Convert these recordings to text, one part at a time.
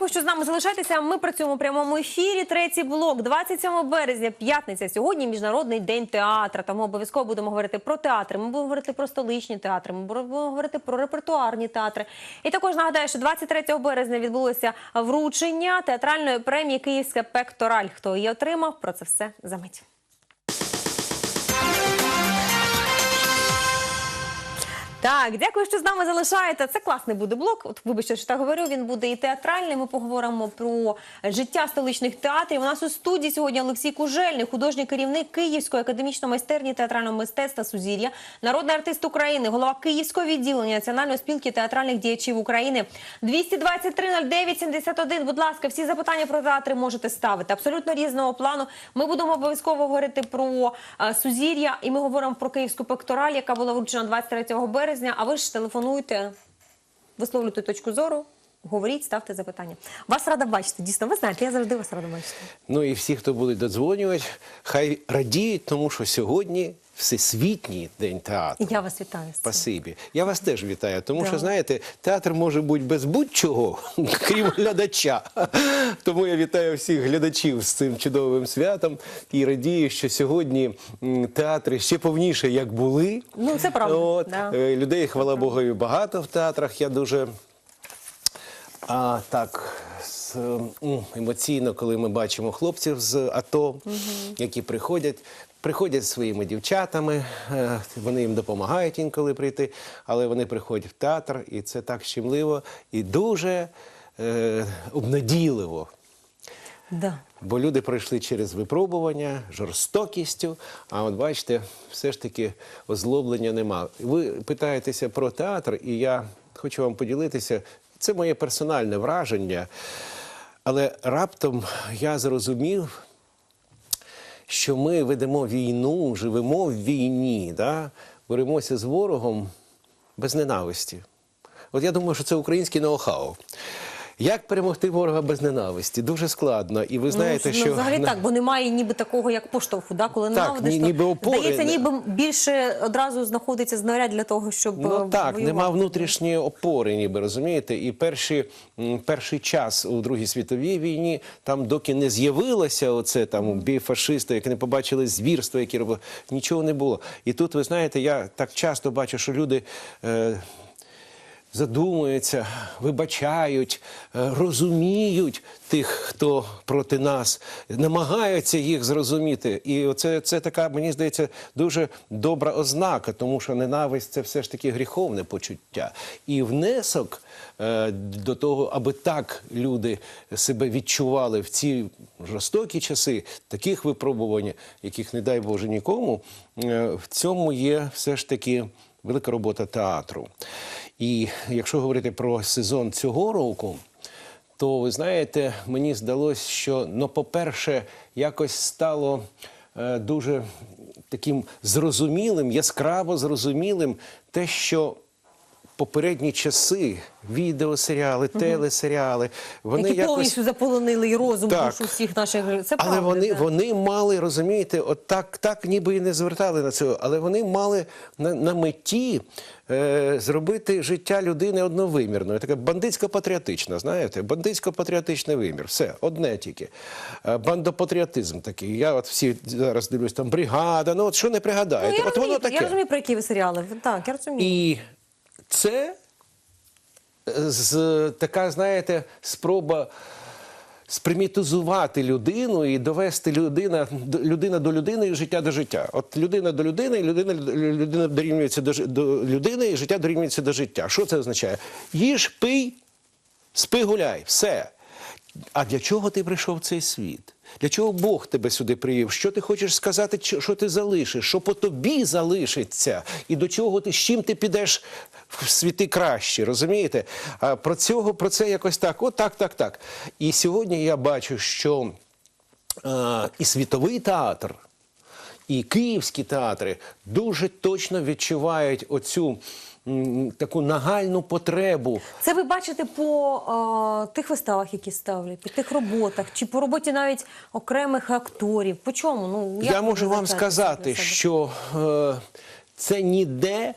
Дякую, що з нами залишаєтеся. Ми працюємо у прямому ефірі. Третій блок, 27 березня, п'ятниця. Сьогодні міжнародний день театра. Тому обов'язково будемо говорити про театри. Ми будемо говорити про столичні театри. Ми будемо говорити про репертуарні театри. І також нагадаю, що 23 березня відбулося вручення театральної премії Київська пектораль. Хто її отримав? Про це все за мить. Так, дякую, що з нами залишаєте. Це класний буде блок. От вибачте, що так говорю. Він буде і театральний. Ми поговоримо про життя столичних театрів. У нас у студії сьогодні Олексій Кужельний, художній керівник Київської академічної майстерні театрального мистецтва Сузір'я, народний артист України, голова Київського відділення Національної спілки театральних діячів України. 223 09 71. Будь ласка, всі запитання про театри можете ставити. Абсолютно різного плану. Ми будемо обов'язково говорити про е, Сузір'я, і ми говоримо про Київську пектораль, яка була вручена 23 березня. А ви ж телефонуйте, висловлюйте точку зору. Говоріть, ставте запитання. Вас рада бачити. Дійсно, ви знаєте, я завжди вас рада бачити. Ну і всі, хто будуть додзвонювати, хай радіють, тому що сьогодні Всесвітній день театру. Я вас вітаю. Спасибі. Я вас теж вітаю, тому Да. що знаєте, театр може бути без будь-чого, крім глядача. Тому я вітаю всіх глядачів з цим чудовим святом і радію, що сьогодні театри ще повніше, як були. Ну, це правда, От, да. е, Людей, хвала Богу, багато в театрах. Я дуже а, так емоційно, коли ми бачимо хлопців з АТО, які приходять. Приходять зі своїми дівчатами, е, вони їм допомагають інколи прийти, але вони приходять в театр, і це так щемливо і дуже е, обнадійливо. Да. Бо люди пройшли через випробування, жорстокістю, а от бачите, все ж таки озлоблення нема. Ви питаєтеся про театр, і я хочу вам поділитися. Це моє персональне враження, але раптом я зрозумів, що ми ведемо війну, живемо в війні, да? боремося з ворогом без ненависті. От я думаю, що це український ноу-хау. Як перемогти ворога без ненависті? Дуже складно. І ви знаєте, ну, що ну, взагалі на- так, бо немає ніби такого, як поштовху, да? коли Так, ненавидиш, ні- ніби опори здається, ніби більше одразу знаходиться знарядь для того, щоб е, Ну так, воювати. нема внутрішньої опори, ніби розумієте. І перші, перший час у Другій світовій війні, там, доки не з'явилося оце там бій фашиста, як не побачили звірства, які робили, нічого не було. І тут, ви знаєте, я так часто бачу, що люди. Е, задумуються, вибачають, е, розуміють тих, хто проти нас, намагаються їх зрозуміти. І оце це така, мені здається, дуже добра ознака, тому що ненависть це все ж таки гріховне почуття. І внесок е, до того, аби так люди себе відчували в ці жорстокі часи, таких випробувань, яких не дай Боже нікому, е, в цьому є все ж таки велика робота театру. І якщо говорити про сезон цього року, то ви знаєте, мені здалося, що ну, по-перше, якось стало е, дуже таким зрозумілим, яскраво зрозумілим те, що попередні часи, відеосеріали, телесеріали, вони які якось повністю заполонили і розум Так. душу всіх наших це але правда, вони, вони мали, розумієте, от так, так ніби і не звертали на це, але вони мали на, на меті е, зробити життя людини одновимірною. Таке бандитсько-патріотичне, знаєте, бандитсько-патріотичний вимір. Все, одне тільки. Е, бандопатріотизм такий. Я от всі зараз дивлюсь, там бригада, ну от що не Ну, пригадаєте. я, от розумію, воно таке. я розумію, про які ви серіали. Так, я розумію. І це е, з, така, знаєте, спроба спримітизувати людину і довести людина, людина до людини і життя до життя. От людина до людини, і людина, людина дорівнюється до, до людини, і життя дорівнюється до життя. Що це означає? Їж, пий, спи, гуляй, все. А для чого ти прийшов в цей світ? Для чого Бог тебе сюди привів? Що ти хочеш сказати, що ти залишиш, що по тобі залишиться, і до чого ти з чим ти підеш в світи краще, розумієте? А про цього про це якось так. От так, так, так. І сьогодні я бачу, що е, і світовий театр, і київські театри дуже точно відчувають оцю таку нагальну потребу Це ви бачите по е, тих виставах, які ставлять, по тих роботах, чи по роботі навіть окремих акторів. По чому? Ну як Я можу вам сказати, що е, це ніде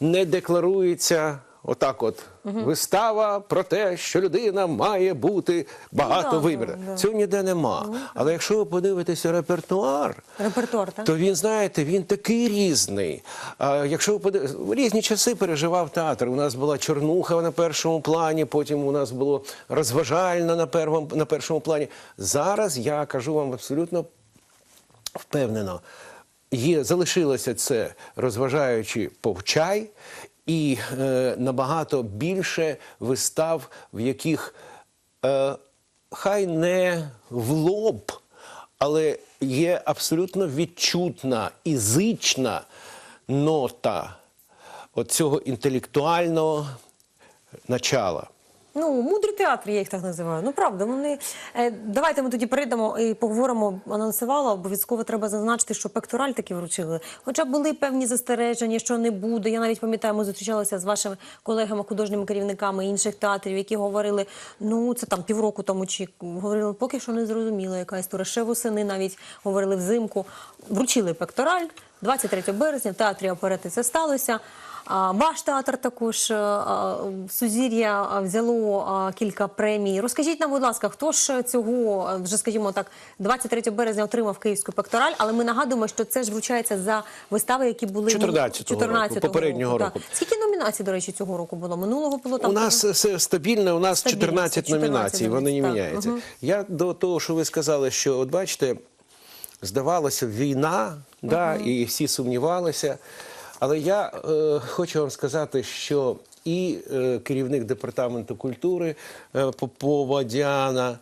не декларується Отак, от вистава про те, що людина має бути багато да, да. Цього ніде нема. Але якщо ви подивитеся репертуар, Репертуар, так? то він, знаєте, він такий різний. А якщо ви подивитеся, в різні часи переживав театр. У нас була чорнуха на першому плані, потім у нас було розважальна на первому на першому плані. Зараз я кажу вам абсолютно впевнено, є, залишилося це розважаючи повчай, і е, набагато більше вистав, в яких е, хай не в лоб, але є абсолютно відчутна ізична нота от цього інтелектуального начала. Ну, мудрий театр, я їх так називаю. Ну правда, вони е, давайте ми тоді перейдемо і поговоримо. Анонсувала обов'язково треба зазначити, що пектораль таки вручили. Хоча були певні застереження, що не буде. Я навіть пам'ятаю, ми зустрічалися з вашими колегами, художніми керівниками інших театрів, які говорили, ну це там півроку тому чи говорили, поки що не зрозуміло, яка історія. Ще восени навіть говорили взимку. Вручили пектораль 23 березня. В театрі оперети це сталося. Ваш театр також е, Сузір'я взяло кілька премій. Розкажіть нам, будь ласка, хто ж цього е, вже, скажімо так, 23 березня отримав київську пектораль, але ми нагадуємо, що це ж вручається за вистави, які були 14-го року, попереднього так. року. Скільки номінацій, до речі, цього року було? Минулого було там у нас все стабільно, у нас Стабільно, 14 14 номінацій, вони не так. міняються. Я до того, що ви сказали, що от бачите, здавалося, війна, да, і всі сумнівалися. Але я е, хочу вам сказати, що і е, керівник департаменту культури е, Попова Діана,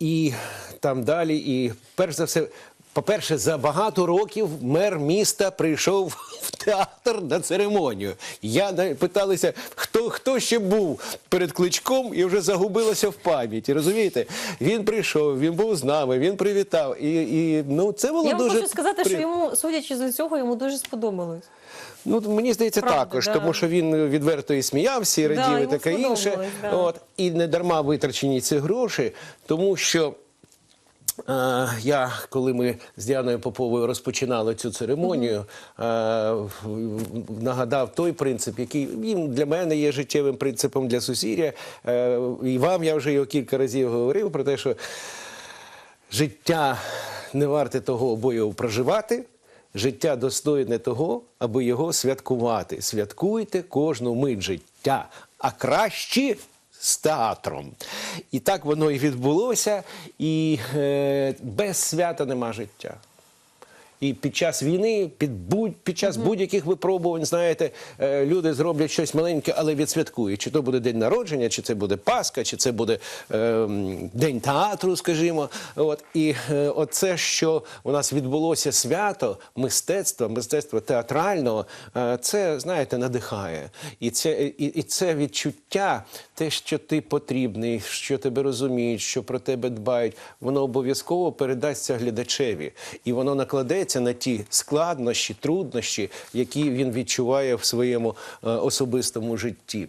і там далі, і перш за все. По-перше, за багато років мер міста прийшов в театр на церемонію. Я питалися, хто, хто ще був перед кличком і вже загубилося в пам'яті. Розумієте? Він прийшов, він був з нами, він привітав. І, і ну це було Я дуже хочу сказати, що йому, судячи з усього, йому дуже сподобалось. Ну, мені здається, Правда, також, да. тому що він відверто і сміявся, і Да, і таке інше. да. От, і не дарма витрачені ці гроші, тому що. Я, коли ми з Діаною Поповою розпочинали цю церемонію, нагадав той принцип, який для мене є життєвим принципом для сусір'я. Е, І вам я вже його кілька разів говорив про те, що життя не варте того, його проживати. Життя достойне того, аби його святкувати. Святкуйте кожну мить життя, а краще з театром. І так воно і відбулося. І е, без свята нема життя. І під час війни, під, будь, під час будь-яких випробувань, знаєте, е, люди зроблять щось маленьке, але відсвяткують. Чи то буде день народження, чи це буде Пасха, чи це буде е, день театру, скажімо. От і е, оце, що у нас відбулося свято мистецтва, мистецтва театрального, е, це знаєте, надихає. І це, і, і це відчуття, те, що ти потрібний, що тебе розуміють, що про тебе дбають, воно обов'язково передасться глядачеві, і воно накладеться на ті складнощі, труднощі, які він відчуває в своєму е, особистому житті.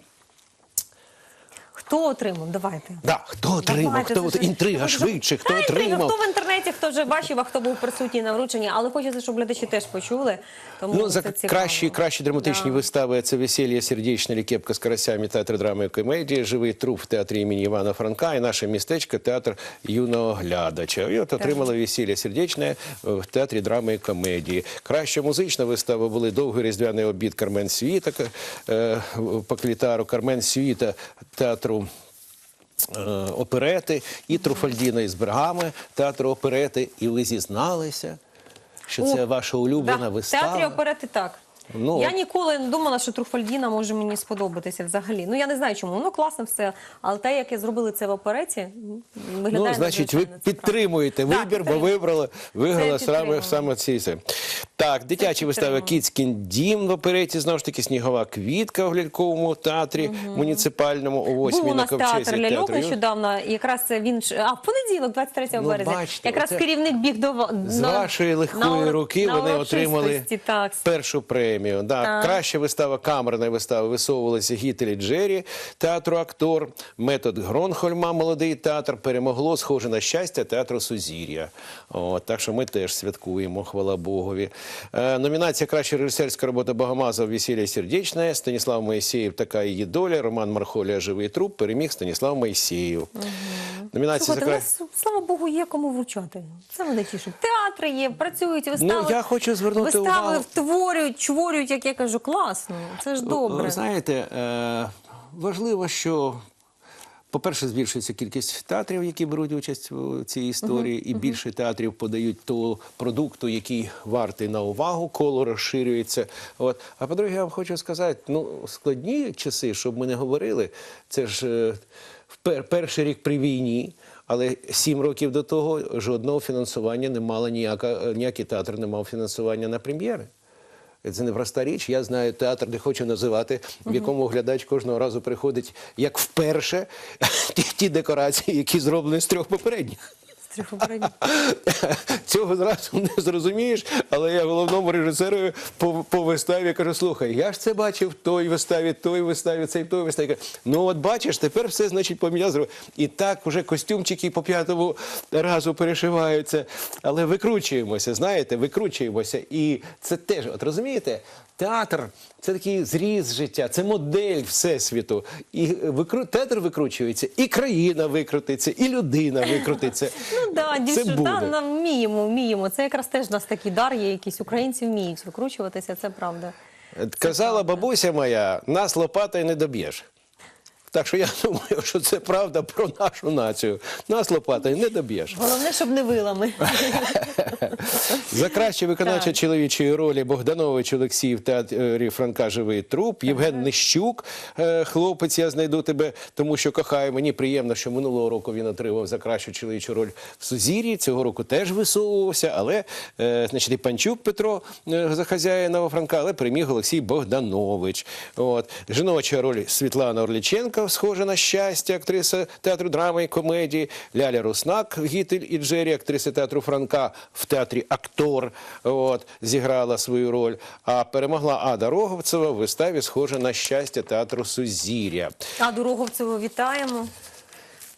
Хто отримав? Давайте. Да, хто отримав, Давайте, хто слушай, інтрига швидше, хто Та, інтрига, отримав. Хто в інтернеті, хто вже бачив, а хто був присутній на врученні, але хочеться, щоб глядачі теж почули. Тому Ну, за це цікаво. кращі, кращі драматичні Да. вистави це весілля сердечне лікепка з карасями, театр драми і комедії, живий труп в театрі імені Івана Франка і наше містечко театр юного глядача. І от отримали весілля сердечне в театрі драми і комедії. Краща музична вистава були довгий різдвяний обід Кармен Світа е, по клітару Кармен Світа театру. Е, Оперети і Труфальдіна із Бергами театру оперети, і ви зізналися, що це ваша улюблена Да, вистава. В театрі оперети так. Ну, я ніколи не думала, що Труфальдіна може мені сподобатися взагалі. Ну я не знаю чому. Воно класно все. Але те, як я зробили це в опереті, виглядає Ну, значить, ви підтримуєте вибір, Так, бо вибрали, виграла саме, саме ці. Так, дитячі вистави. Кіцькін дім в опереті, знову ж таки, снігова квітка в ляльковому театрі муніципальному о 8 Був у на нас театр ляльок нещодавно. Якраз він а в понеділок, 23 Ну, березня. бачите, якраз оце- керівник біг до З вашої легкої на руки на вони отримали Так. першу премію. Да. Так. Краща вистава, камерна вистава висовувалася Гітелі Джері, театру актор, метод Гронхольма, молодий театр, перемогло, схоже на щастя, театру Сузір'я. О, так що ми теж святкуємо, хвала Богові. Е, Номінація Краща режисерська робота Богомазов Весілля сердечне. Станіслав Моїсеєв Така її доля. Роман Мархолія Живий труп. Переміг Станіслав Моїсеєв. Номінація Слухайте, у за нас, слава Богу, є кому вручати. Це мене тішить. Театри є, працюють, вистави. Ну, я хочу звернути вистави увагу. втворюють, чворюють, як я кажу, класно. Це ж добре. Ви знаєте, е, важливо, що. По-перше, збільшується кількість театрів, які беруть участь у цій історії, і більше театрів подають того продукту, який вартий на увагу, коло розширюється. От. А по-друге, я вам хочу сказати, ну, складні часи, щоб ми не говорили, це ж е, пер- перший рік при війні, але сім років до того жодного фінансування не мала ніяка, ніякий театр не мав фінансування на прем'єри. Це не проста річ. Я знаю театр, не хочу називати, в якому глядач кожного разу приходить як вперше ті, ті декорації, які зроблені з трьох попередніх. Трьох попередніх. Цього зразу не зрозумієш, але я головному режисеру по, по виставі кажу: слухай, я ж це бачив той виставі, той виставі, цей той виставі. Ну от бачиш, тепер все значить поміняв. І так уже костюмчики по п'ятому разу перешиваються. Але викручуємося, знаєте, викручуємося. І це теж, от розумієте, театр це такий зріз життя, це модель всесвіту. І викру... театр викручується, і країна викрутиться, і людина викрутиться. Ну да, дівчата да, вміємо, вміємо. Це якраз теж у нас такий дар є, якісь українці вміють викручуватися, це правда. Казала бабуся моя, нас лопатою не доб'єш. Так що я думаю, що це правда про нашу націю. Нас лопатою не доб'єш. Головне, щоб не вилами. За краще виконавча чоловічої ролі Богданович Олексій в театрі Франка Живий труп. Євген Нищук, е, хлопець, я знайду тебе, тому що кохаю. Мені приємно, що минулого року він отримав за кращу чоловічу роль в Сузір'ї. Цього року теж висовувався, але е, значить, і Панчук Петро е, за хазяїна Франка, але переміг Олексій Богданович. От. Жіноча роль Світлана Орліченка, схожа на щастя, актриса театру драми і комедії. Ляля Руснак, Гітель і Джері, актриса театру Франка в театрі Актор. От, зіграла свою роль. А перемогла Ада Роговцева в виставі схожа на щастя театру Сузір'я. Аду Роговцеву вітаємо.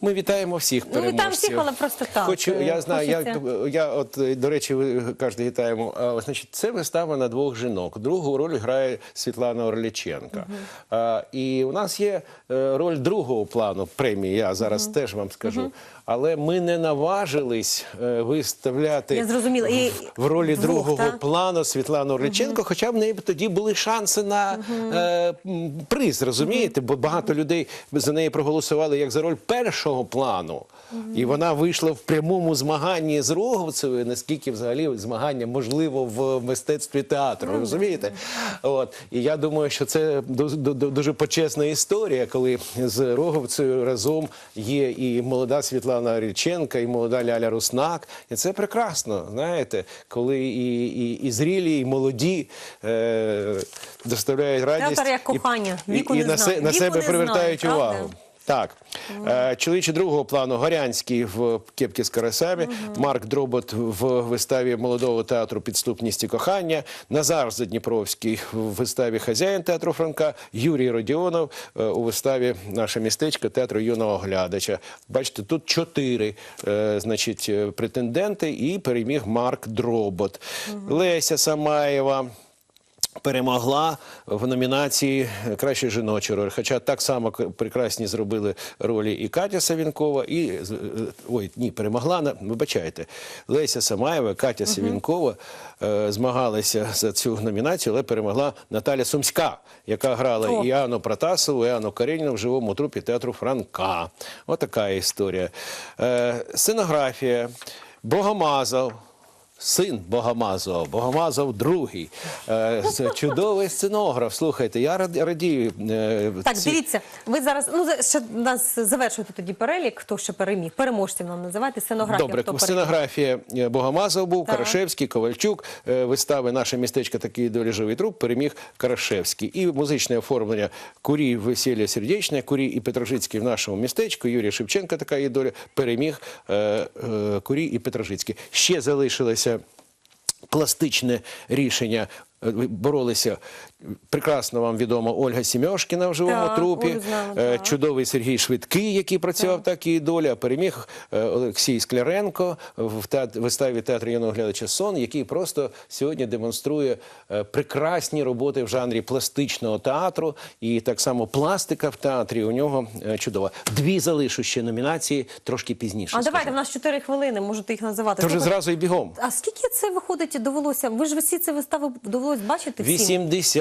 Ми вітаємо всіх Ну, переможців. вітаємо всіх, але просто так. Хочу, Е, я знаю, я, хочеться- я от, е, до речі, ви кажете, вітаємо. А, значить, це вистава на двох жінок. Другу роль грає Світлана Орліченка. А, і у нас є е, роль другого плану премії, я зараз теж вам скажу. Але ми не наважились е, виставляти Я зрозуміла. І в ролі двох, другого та? плану Світлану Орліченко, хоча в неї тоді були шанси на е, приз, розумієте? Бо багато людей за неї проголосували як за роль першого плану. І вона вийшла в прямому змаганні з Роговцевою, наскільки взагалі змагання можливо в мистецтві театру. Розумієте? От і я думаю, що це ду- ду- ду- дуже почесна історія, коли з Роговцею разом є і молода Світлана Річенка, і молода Ляля Руснак. І це прекрасно, знаєте, коли і, і, і зрілі, і молоді е, доставляють радість. Театр як кохання. І, Віку і не на, знає. на Віку себе привертають знає, привертають правда? Так, е, чоловічі другого плану Горянський в Кепкі з карасами, Марк Дробот в виставі молодого театру Підступність і кохання, Назар Задніпровський в виставі Хазяїн театру Франка, Юрій Родіонов е, у виставі Наше містечко театру юного глядача. Бачите, тут чотири е, значить, е, претенденти, і переміг Марк Дробот. Леся Самаєва перемогла в номінації Краща жіноча роль. Хоча так само прекрасні зробили ролі і Катя Савінкова, і ой, ні, перемогла вибачайте. Леся Самаєва, Катя Савінкова е, змагалися за цю номінацію, але перемогла Наталя Сумська, яка грала О. і Анну Протасову, і Анну Кареніну в живому трупі театру Франка. Отака історія. Е, сценографія. Богомазов. Син Богомазова, Богомазов другий. Е, чудовий сценограф. Слухайте, я рад- радію. е, Так, ці- дивіться, ви зараз ну ще нас завершуєте тоді перелік, хто ще переміг. Переможців нам називайте сценографію. Добре, хто сценографія е, Богомазов був, Так. Карашевський, Ковальчук. Вистави Наше містечко такий долі живий труп переміг Карашевський. І музичне оформлення Курій весілля сердечне, Курій і Петрожицький в нашому містечку. Юрій Шевченко, така її доля, переміг Курій і Петрожицький. Ще залишилося. Пластичне рішення е, боролися. Прекрасно вам відомо Ольга Сімьошкіна в живому Так, трупі, знаю, е, так. чудовий Сергій Швидкий, який працював так і доля. Переміг е, Олексій Скляренко в теат- виставі театру юного глядача Сон, який просто сьогодні демонструє е, прекрасні роботи в жанрі пластичного театру і так само пластика в театрі. У нього чудова. Дві залишу ще номінації трошки пізніше. А давайте, в нас 4 хвилини, можете їх називати. Вже зразу і бігом. А скільки це виходить довелося? Ви ж всі ці вистави довелось бачити всім?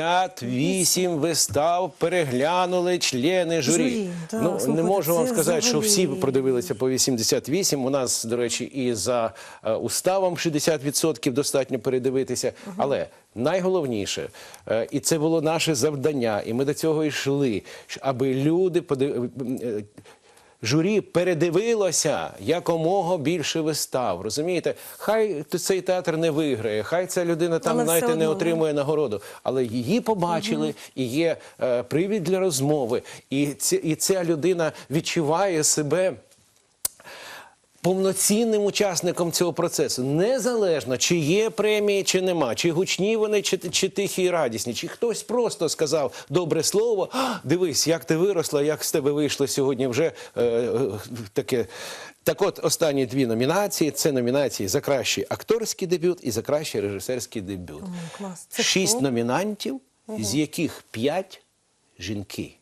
88 вистав переглянули члени журі. Ну не можу вам сказати, що всі продивилися по 88. У нас, до речі, і за е, уставом 60% достатньо передивитися. Але найголовніше, е, і це було наше завдання, і ми до цього йшли, аби люди подив... Журі передивилося якомога більше вистав. Розумієте, хай цей театр не виграє, хай ця людина там знаєте не отримує нагороду, але її побачили, і є е, привід для розмови, і, ці, і ця людина відчуває себе. Повноцінним учасником цього процесу, незалежно чи є премії, чи нема, чи гучні вони, чи, чи тихі і радісні, чи хтось просто сказав добре слово. Дивись, як ти виросла, як з тебе вийшло сьогодні вже е, е, таке. Так от останні дві номінації це номінації за кращий акторський дебют і за кращий режисерський дебют. клас. Це Шість номінантів, з яких п'ять жінки.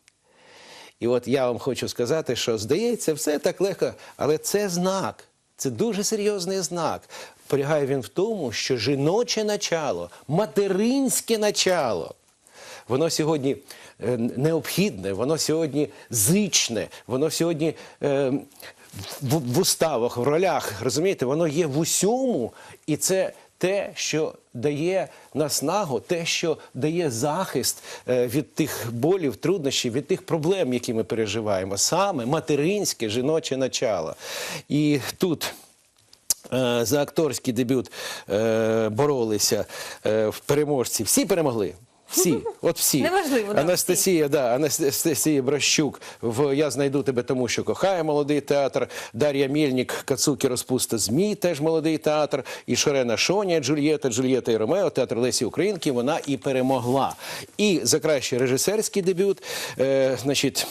І от я вам хочу сказати, що здається, все так легко, але це знак, це дуже серйозний знак. Полягає він в тому, що жіноче начало, материнське начало, воно сьогодні е, необхідне, воно сьогодні зичне, воно сьогодні. Е, в, в уставах, в ролях, розумієте, воно є в усьому, і це те, що дає наснагу, те, що дає захист е, від тих болів, труднощів, від тих проблем, які ми переживаємо, саме материнське жіноче начало. І тут. е, За акторський дебют е, боролися в переможці. Всі перемогли. Всі, от всі. Неважливо, Анастасія, да, Анастасія Бращук в Я знайду тебе, тому що кохає молодий театр. Дар'я Мільник, Кацуки Розпуста Змій, теж молодий театр. І Шорена Шоня, Джульєта, Джульєта і Ромео, театр Лесі Українки. Вона і перемогла. І за кращий режисерський дебют, е, значить.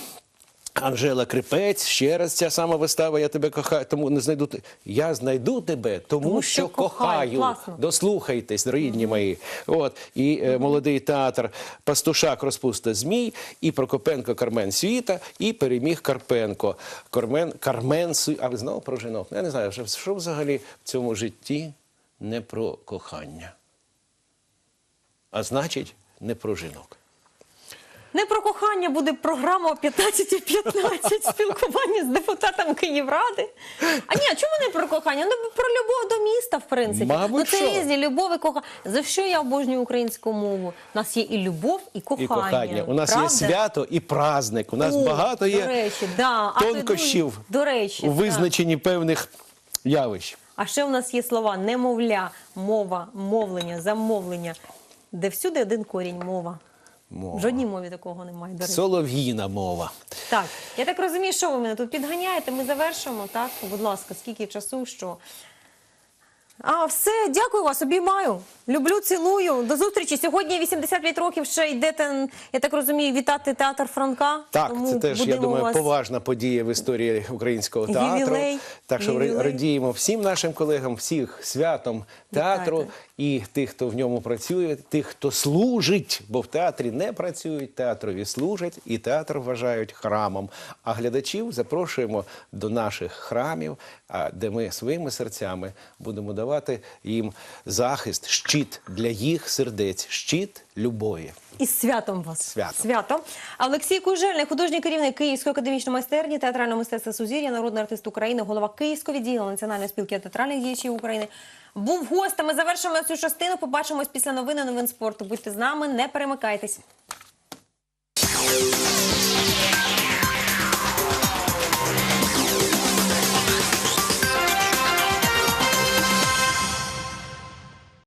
Анжела Крипець, ще раз ця сама вистава, я тебе кохаю, тому не знайду Я знайду тебе, тому, Тому що, що кохаю. кохаю. Класно. Дослухайтесь, рідні мої. От і е, молодий театр Пастушак розпуста Змій, і Прокопенко Кармен Світа, і переміг Карпенко. Кармен, Кармен Су- А ви знову про жінок? Я не знаю, що взагалі в цьому житті не про кохання. А значить, не про жінок. Не про кохання буде програма о 15.15 спілкування з депутатом Київради. А ні, а чому не про кохання? Ну про любов до міста, в принципі. Мабуть, ну, це що. різні любов і кохання. За що я обожнюю українську мову? У нас є і любов, і кохання. І кохання. У нас Правда? є свято і праздник. У нас О, багато є до речі, да. А тонкощів до речі, у визначенні певних явищ. А ще у нас є слова немовля, мова, мовлення, замовлення, де всюди один корінь мова. Мова. В жодній мові такого немає. До речі. Солов'їна мова. Так, я так розумію, що ви мене тут підганяєте. Ми завершимо, так? Будь ласка, скільки часу, що. А, все, дякую вас, обіймаю. Люблю, цілую. До зустрічі. Сьогодні 85 років ще йдете, я так розумію, вітати театр Франка. Так, Тому це теж, я думаю, вас... поважна подія в історії українського театру. Ювілей, так що ювілей. радіємо всім нашим колегам, всіх святом театру Вітайте. і тих, хто в ньому працює, тих, хто служить, бо в театрі не працюють, театрові служать, і театр вважають храмом. А глядачів запрошуємо до наших храмів, де ми своїми серцями будемо давати їм захист, щит для їх сердець, щит любові. І з святом вас. Святом. Святом. Олексій Кужельний, художній керівник Київської академічної майстерні, театрального мистецтва Сузір'я, народний артист України, голова Київського відділу Національної спілки театральних діячів України. Був гостем. Ми завершимо цю частину. Побачимось після новини новин спорту. Будьте з нами, не перемикайтесь.